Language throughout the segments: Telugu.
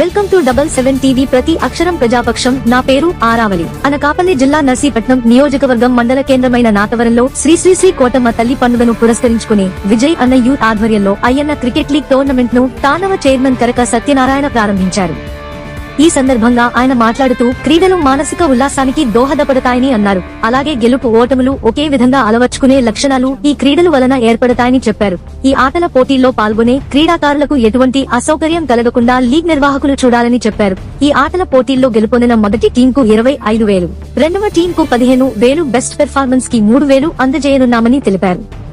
Welcome to double seven TV ప్రతి అక్షరం ప్రజాపక్షం. నా పేరు ఆరావళి. అనకాపల్లి జిల్లా నర్సీపట్నం నియోజకవర్గం మండల కేంద్రమైన నాతవరంలో శ్రీ శ్రీ శ్రీ కోటమ్మ తల్లి పండుగను పురస్కరించుకుని విజయ్ అన్న యూత్ ఆధ్వర్యంలో అయ్యన్న క్రికెట్ లీగ్ టోర్నమెంట్ను తానవ చైర్మన్ కరక సత్యనారాయణ ప్రారంభించారు. ఈ సందర్భంగా ఆయన మాట్లాడుతూ క్రీడలు మానసిక ఉల్లాసానికి దోహదపడతాయని అన్నారు. అలాగే గెలుపు ఓటములు ఒకే విధంగా అలవర్చుకునే లక్షణాలు ఈ క్రీడలు వలన ఏర్పడతాయని చెప్పారు. ఈ ఆటల పోటీల్లో పాల్గొనే క్రీడాకారులకు ఎటువంటి అసౌకర్యం కలగకుండా లీగ్ నిర్వాహకులు చూడాలని చెప్పారు. ఈ ఆటల పోటీల్లో గెలుపొందిన మొదటి టీం కు ఇరవై ఐదు వేలు. రెండవ టీం కు పదిహేను వేలు బెస్ట్ పెర్ఫార్మెన్స్కి మూడు వేలు అందజేయనున్నామని తెలిపారు.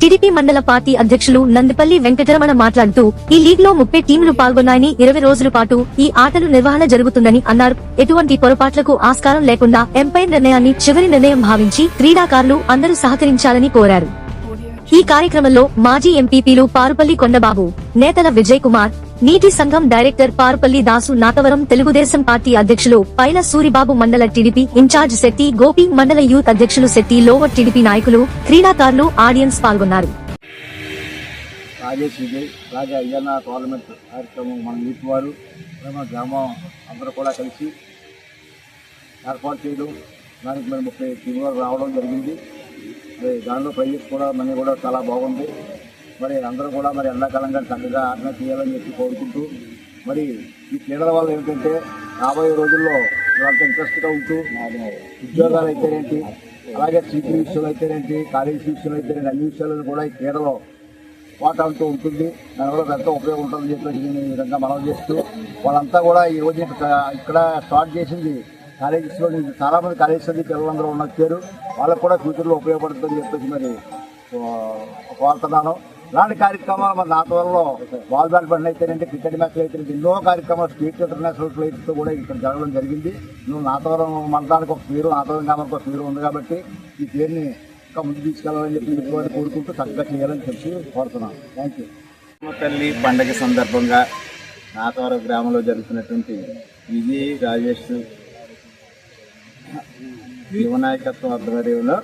టీడీపీ మండల పార్టీ అధ్యక్షులు నందిపల్లి వెంకటరమణ మాట్లాడుతూ ఈ లీగ్లో ముప్పై టీంలు పాల్గొన్నాయని ఇరవై రోజుల పాటు ఈ ఆటలు నిర్వహణ జరుగుతుందని అన్నారు. ఎటువంటి పొరపాట్లకు ఆస్కారం లేకుండా ఎంపైర్ నిర్ణయాన్ని చివరి నిర్ణయం భావించి క్రీడాకారులు అందరూ సహకరించాలని కోరారు. ఈ కార్యక్రమంలో మాజీ ఎంపీపీలు పారుపల్లి కొండబాబు నేతల విజయ్ కుమార్ నీటి సంఘం డైరెక్టర్ పారుపల్లి దాసు నాతవరం తెలుగుదేశం పార్టీ అధ్యక్షులు పైల సూరిబాబు మండల టీడీపీ ఇన్ఛార్జ్ శెట్టి గోపి మండల యూత్ అధ్యక్షులు శెట్టి లోవర్ టీడీపీ నాయకులు క్రీడాకారులు ఆడియన్స్ పాల్గొన్నారు. రాజేష్ విజయ్ అయ్యన్న కార్యక్రమం మన యూత్ వారు గ్రామం అందరూ కూడా కలిసి ఏర్పాటు చేయడం దానికి మరి ముప్పై టీం రావడం జరిగింది. దానిలో ప్రైజెస్ కూడా మనీ కూడా చాలా బాగుంది. మరి అందరూ కూడా మరి ఎండాకాలంగా చక్కగా ఆటన తీయాలని చెప్పి కోరుకుంటూ మరి ఈ క్రీడల వల్ల ఏంటంటే రాబోయే రోజుల్లో వీళ్ళంతా ఇంట్రెస్ట్గా ఉంటూ ఉద్యోగాలు అయితేనేంటి అలాగే సీట్లు విషయంలో అయితేనేంటి కాలేజీ విషయంలో అయితేనేంటి అన్ని విషయాలను కూడా ఈ క్రీడలో వాటా ఉంటుంది. దానివల్ల ఎంతో ఉపయోగం ఉంటుందని చెప్పేసి నేను ఈ విధంగా మనం చేస్తూ వాళ్ళంతా కూడా ఈ రోజు ఇక్కడ స్టార్ట్ చేసింది కాలేజెస్లో నుంచి చాలామంది కాలేజెస్ నుంచి పిల్లలందరూ ఉన్నచ్చారు వాళ్ళకు కూడా ఫ్యూచర్లో ఉపయోగపడుతుందని చెప్పేసి మరి కోరుతున్నాను ఇలాంటి కార్యక్రమాలు మన నాతవరంలో బాల్ బ్యాడ్మింటన్ అయితేనంటే క్రికెట్ మ్యాచ్లు అయితే ఎన్నో కార్యక్రమాలు స్టేట్ ఇంటర్నేషనల్ ఫ్లైట్స్తో కూడా ఇక్కడ జరగడం జరిగింది. నువ్వు నాతవరం మండలానికి ఒక పేరు నాతవరం గ్రామానికి ఒక పేరు ఉంది కాబట్టి ఈ పేరుని ఇంకా ముందు తీసుకెళ్ళాలని చెప్పి ఇటువంటి కోరుకుంటూ చక్కగా చేయాలని చెప్పి కోరుతున్నాను. థ్యాంక్ యూ తల్లి పండగ సందర్భంగా నాతవరం గ్రామంలో జరుగుతున్నటువంటి విజయ్ రాజేష్ యువనాయకత్వం ఆధ్వర్యంలో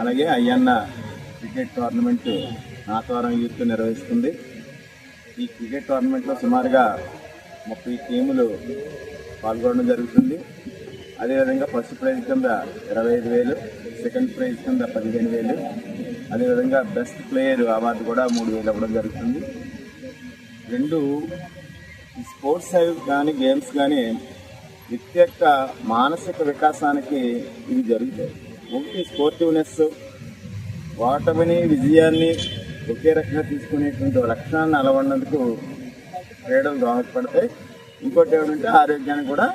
అలాగే Ayyanna cricket tournament Nathavaram youth నిర్వహిస్తుంది. ఈ క్రికెట్ టోర్నమెంట్లో సుమారుగా ముప్పై టీములు పాల్గొనడం జరుగుతుంది. అదేవిధంగా ఫస్ట్ ప్రైజ్ కింద ఇరవై ఐదు వేలు సెకండ్ ప్రైజ్ కింద పదిహేను వేలు అదేవిధంగా బెస్ట్ ప్లేయర్ అవార్డు కూడా మూడు వేలు ఇవ్వడం జరుగుతుంది. రెండు స్పోర్ట్స్ అవి కానీ గేమ్స్ కానీ వ్యక్తి యొక్క మానసిక వికాసానికి ఇవి జరుగుతాయి. ఒకటి స్పోర్టివ్నెస్ ఓటమిని విజయాన్ని ఒకే రకంగా తీసుకునేటువంటి లక్షణాన్ని అలవడినందుకు క్రీడలు దోహదపడతాయి. ఇంకోటి ఏమిటంటే ఆరోగ్యానికి కూడా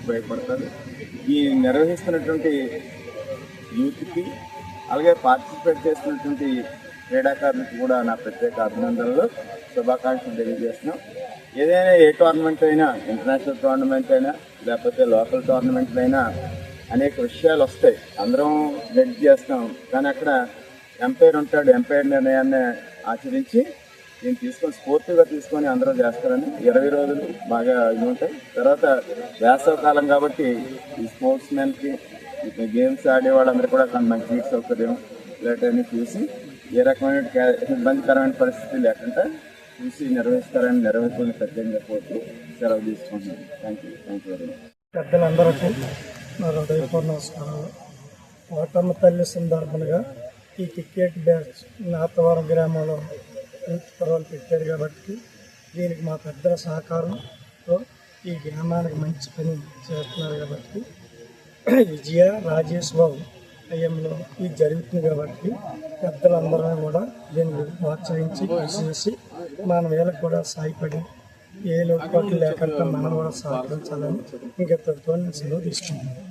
ఉపయోగపడతారు ఈ నిర్వహిస్తున్నటువంటి యూత్కి అలాగే పార్టిసిపేట్ చేస్తున్నటువంటి క్రీడాకారులకు కూడా నా ప్రత్యేక అభినందనలు శుభాకాంక్షలు తెలియజేస్తున్నాం. ఏదైనా ఏ టోర్నమెంట్ అయినా ఇంటర్నేషనల్ టోర్నమెంట్ అయినా లేకపోతే లోకల్ టోర్నమెంట్లు అయినా అనేక విషయాలు వస్తాయి. అందరం జడ్జ్ చేస్తాం. కానీ అక్కడ ఎంపైర్ ఉంటాడు ఎంపైర్ నిర్ణయాన్ని ఆచరించి దీన్ని తీసుకొని స్ఫూర్తిగా తీసుకొని అందరూ చేస్తారని ఇరవై రోజులు బాగా ఇది ఉంటాయి. తర్వాత వేసవ కాలం కాబట్టి ఈ స్పోర్ట్స్ మెన్కి గేమ్స్ ఆడే వాళ్ళందరూ కూడా కొంత మంచి నీటి సౌకర్యం ఇలాంటివన్నీ చూసి ఏ రకమైన ఇబ్బందికరమైన పరిస్థితి లేకుండా చూసి నిర్వహిస్తారని నిర్వహించుకుని ప్రత్యేకంగా కోరుతూ సెలవు తీసుకుంటున్నాను. Thank you thank you very much పెద్దలందరికీ నా నమస్కారాలు. ఓటమ్మ తల్లి సందర్భంగా ఈ క్రికెట్ బ్యాచ్ నాతవరం గ్రామంలో యూత్ పర్వాలు పెట్టారు కాబట్టి దీనికి మా పెద్దల సహకారంతో ఈ గ్రామానికి మంచి పని చేస్తున్నారు కాబట్టి విజయ రాజేష్ బాబు అయ్యంలో ఇది జరుగుతుంది కాబట్టి పెద్దలందరూ కూడా దీన్ని ప్రోత్సహించి కృషి చేసి మన వేళకు కూడా సాయపడి ఏ లోటుపాట్లు లేకుండా మనం కూడా సహకరించాలని ఇంకెత్తడితో నేను సెలవు తీసుకుంటున్నాను.